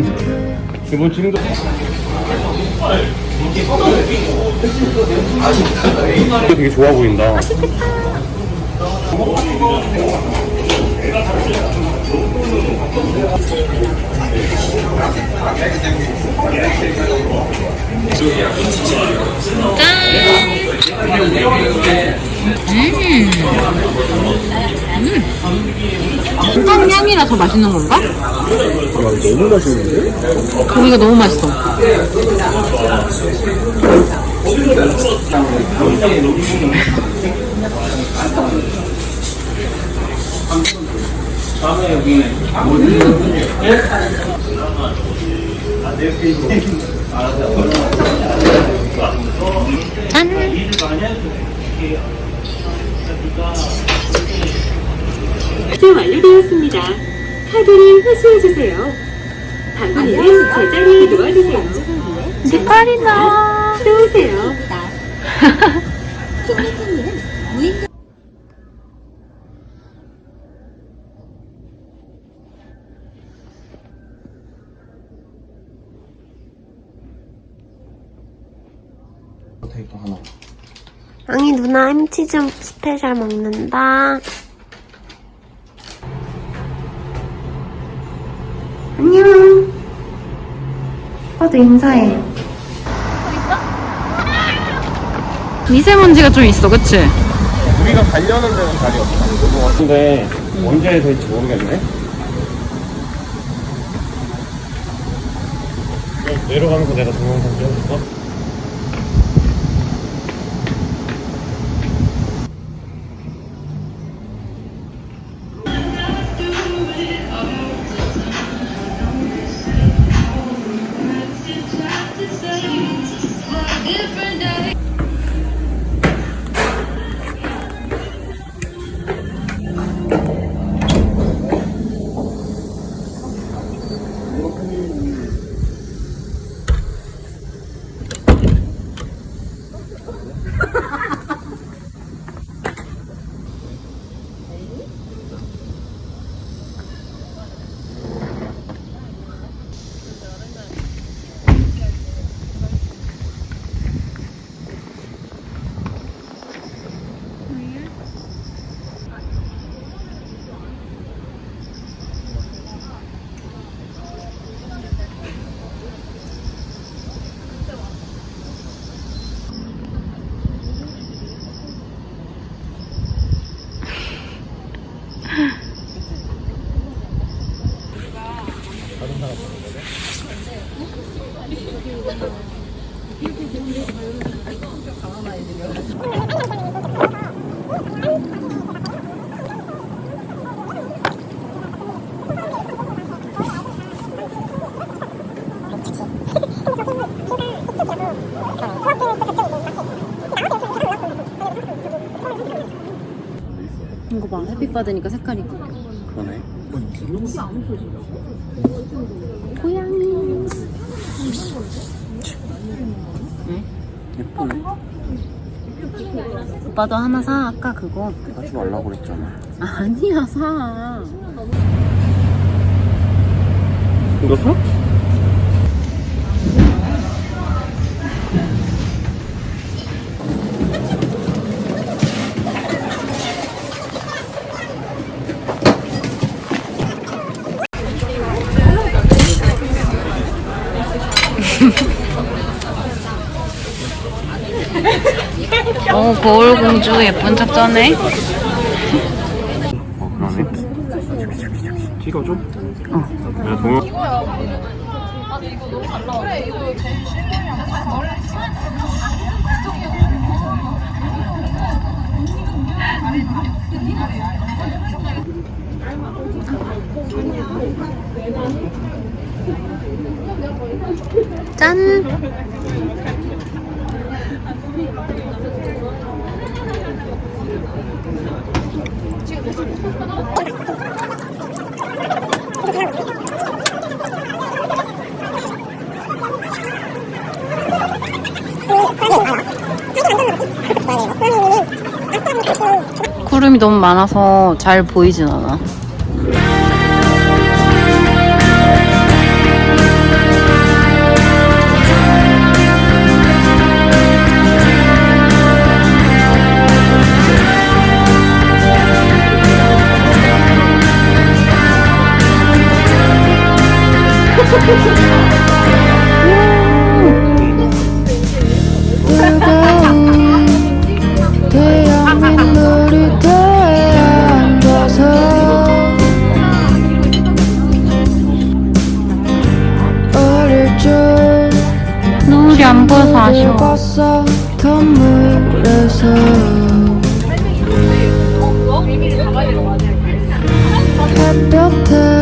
좋다. 기본 충족. 되게 좋아 보인다. 한 향이라 더 맛있는 건가? 너무 맛있는데? 고기가 너무 맛있어. 짠! 이제 완료되었습니다. 카드를 회수해주세요. 방문이는 제자리에 놓아주세요. 색깔이다. 또 오세요. 아니 누나 햄치즈 스페셜 먹는다. 안녕. 오빠도 인사해. 미세먼지가 좀 있어, 그치? 우리가 가려는 데는 자리 없다. 근데 언제 될지 모르겠네. 내려가면서 내가 동영상 찍어줄까? 빛 받으니까 색깔이 바뀌어. 그러네. 고양이. 왜? 예쁘네. 오빠도 하나 사, 아까 그거. 하지 말라고 그랬잖아. 아니야, 사. 이거 사? 어, 거울 공주 예쁜 척 전해. 어, 그러네. 찍어줘? 어. 내가 동영... 짠. 구름이 너무 많아서 잘 보이진 않아. 보여서 아쉬워. 햇볕에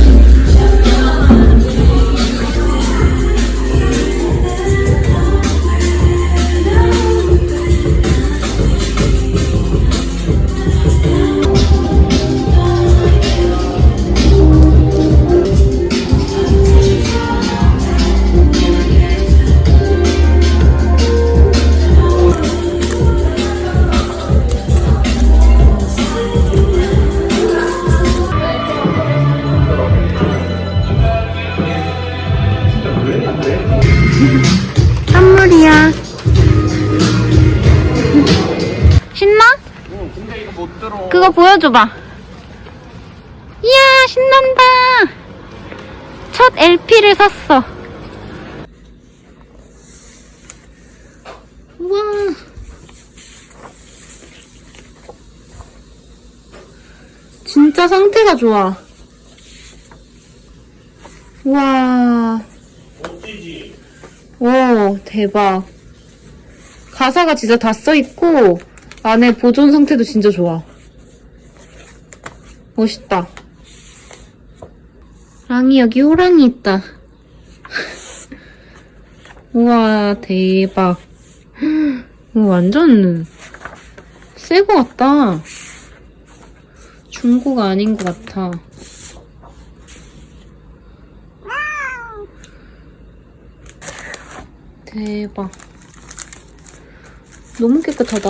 그거 보여줘봐. 이야, 신난다. 첫 LP를 샀어. 우와. 진짜 상태가 좋아. 와. 멋지지? 오, 대박. 가사가 진짜 다 써있고, 안에 보존 상태도 진짜 좋아. 멋있다. 랑이 여기 호랑이 있다. 우와, 대박. 오, 완전 새 거 같다. 중고가 아닌 것 같아. 대박. 너무 깨끗하다.